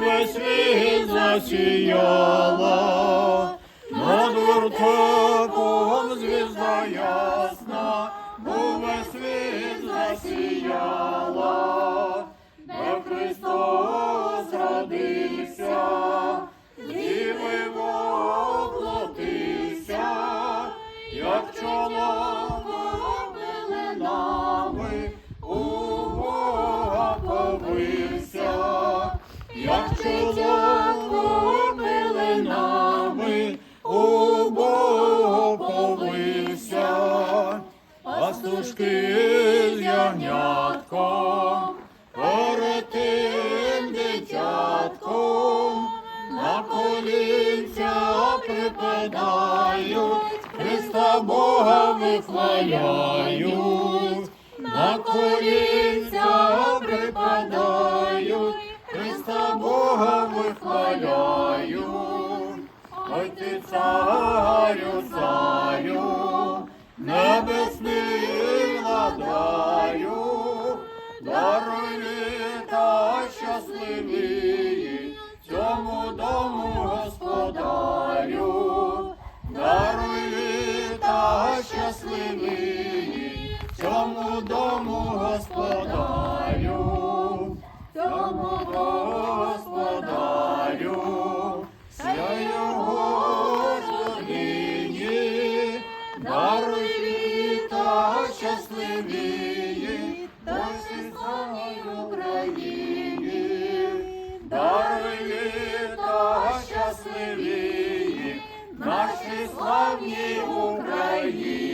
весь світ засіяла, над вертепом звізда ясна, увесь світ засіяла, де Христос родився, діви воплотився, як чоловік чоловік пеленами у пастушки з дитятком, на колінця припадають, Христа Бога вихваляють, Бога. Ой ти царю, царю, небесний владаю, даруй літа щасливі, цьому дому господарю, даруй літа щасливі, цьому дому господарю, щасливі, досі славній Україні, даруй літа щасливі, нашій славній Україні.